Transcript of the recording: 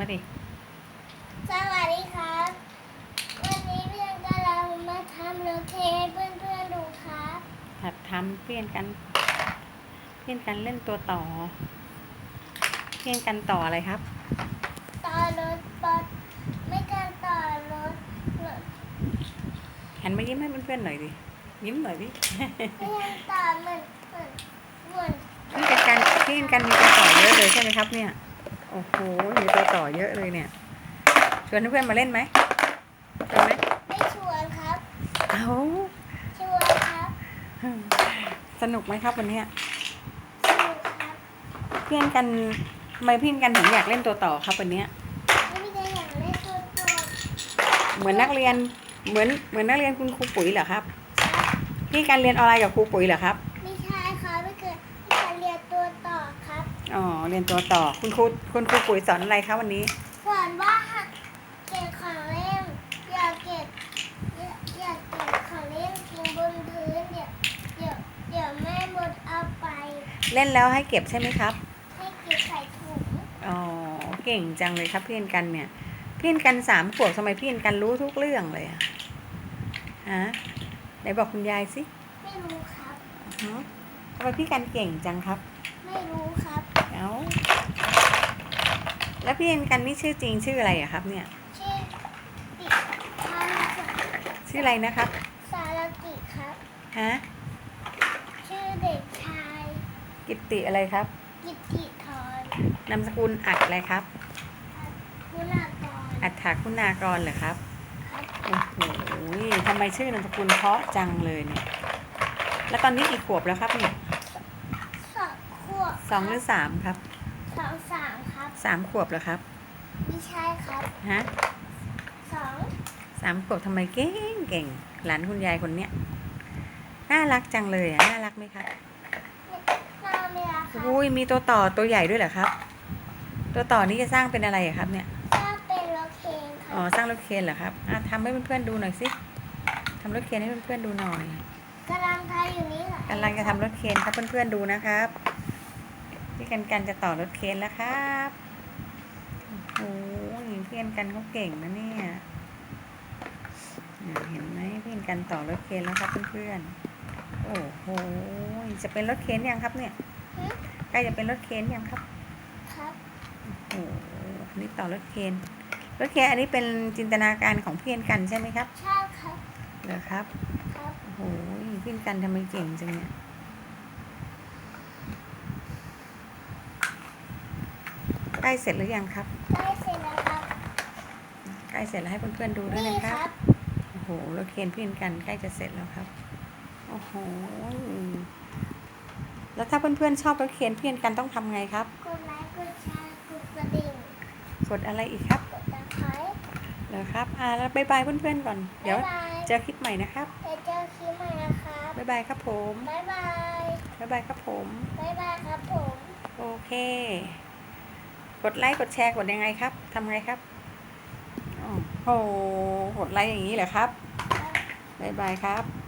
มาดิสวัสดีครับ วันนี้เพื่อนกำลังมาทำโลเคให้เพื่อนๆดูครับหัดทำเปลี่ยนกัน เปลี่ยนกันเล่นตัวต่อ เปลี่ยนกันต่ออะไรครับ ต่อรถบอสไม่การต่อรถรถหันมายิ้มให้เพื่อนๆหน่อยดิ ยิ้มหน่อยดิไม่การต่อเหมือนเหมือนเหมือน นี่เป็นการเปลี่ยนกันมีตัวต่อเยอะเลยใช่ไหมครับเนี่ยโอ้โห มีตัวต่อเยอะเลยเนี่ย ชวนเพื่อนๆมาเล่นไหมชวนไหมไม่ชวนครับ เอาชวนครับ สนุกไหมครับวันเนี้ยชวนครับเพื่อนกันทำไมเพื่อนกันถึงอยากเล่นตัวต่อครับวันเนี้ยไม่มีใครอยากเล่นตัวตัวเหมือนนักเรียน เหมือน เหมือนนักเรียนคุณครูปุ๋ยเหรอครับ พี่การเรียนออนไลน์กับครูปุ๋ยเหรอครับ อ๋อ เรียนตัวต่อ คุณครูคุณครูปุ๋ยสอนอะไรครับวันนี้ สอนว่าเก็บของเล่นอย่าเก็บอย่าอย่าเก็บของเล่นทิ้งบนพื้นเดี๋ยวเดี๋ยวเดี๋ยวแม่มดเอาไป เล่นแล้วให้เก็บใช่ไหมครับ ให้เก็บใส่ถุงอ๋อ เก่งจังเลยครับเพื่อนกันเนี่ย เพื่อนกันสามขวบทำไมเพื่อนกันรู้ทุกเรื่องเลยอะฮะไหนบอกคุณยายสิ ไม่รู้ครับฮะทำไมพี่กันเก่งจังครับ ไม่รู้ครับ เอ้าแล้วพี่กันนี่ชื่อจริงชื่ออะไรอะครับ เนี่ย ชื่อติทานชื่ออะไรนะครับสารกิครับ ฮะ ชื่อเด็กชายกิตติอะไรครับ กิตติธรนามสกุลอัดอะไรครับ คุณากรอัฏฐคุณากรเหรอครับครับโอ้โหทำไมชื่อนามสกุลเพราะจังเลยเนี่ย แล้วตอนนี้กี่ขวบแล้วครับเนี่ยสองขวบ สองหรือสามครับสองสามครับสามขวบแล้วครับ ไม่ใช่ครับฮะสองสามขวบทำไมเก่งเก่งหลานคุณยายคนเนี้ยน่ารักจังเลยอะน่ารักไหมครับนาเมียครับอุ้ยมีตัวต่อตัวใหญ่ด้วยเหรอครับ ตัวต่อนี้จะสร้างเป็นอะไรอะครับ เนี่ยถ้าเป็นรถเคนคอ๋อรับสร้างรถเคนเหรอครับอะทำให้เพื่อนๆดูหน่อยสิทำรถเคนให้เพื่อนๆดูหน่อยกำลังทายอยู่นี่เหรอกำลังจะทำรถเคนครับเพื่อนๆดูนะครับ พี่กันกันจะต่อรถเคนแล้วครับโอ้โหเพื่อนกันเขาเก่งนะเนี่ยอะเห็นไหมเพื่อนกันต่อรถเคนแล้วครับเพื่อนๆโอ้โหจะเป็นรถเคนยังครับเนี่ยหึใกล้จะเป็นรถเคนยังครับ ครับโอ้โหอันนี้ต่อรถเคนรถเคนอันนี้เป็นจินตนาการของเพื่อนกันใช่ไหมครับ ใช่ครับเหรอครับ ครับโอ้โหเพื่อนกันทำไมเก่งจังเนี่ยใก ล้เสร็จหรือยังครับ ได้เสร็จแล้วครับใกล้เสร็จแล้วให้เพื่อนๆดูด้วยนี่นะคครับรับโอ้โหรถเคนเพื่อนกันใกล้จะเสร็จแล้วครับ โอ้โห แล้วถ้าเพื่อนๆชอบรถเคนเพื่อนกันต้องทำไงครับ กดไลค์กดแชร์กดกระดิ่งกดอะไรอีกครับกดตะไคร้เหรอครับ อ่าแล้วบายบายเพื่อนๆก่อน เดี๋ยวบ๊ายบายเจอคลิปใหม่นะครับ เดี๋ยวเจอคลิปใหม่นะครับบายบายครับผม บ๊ายบายบายบายครับผม บ๊ายบายครับผม โอเค กดไลค์กดแชร์กดยังไงครับทำไงครับโอ้โหกดไลค์อย่างนี้เหรอครับบายบายครับ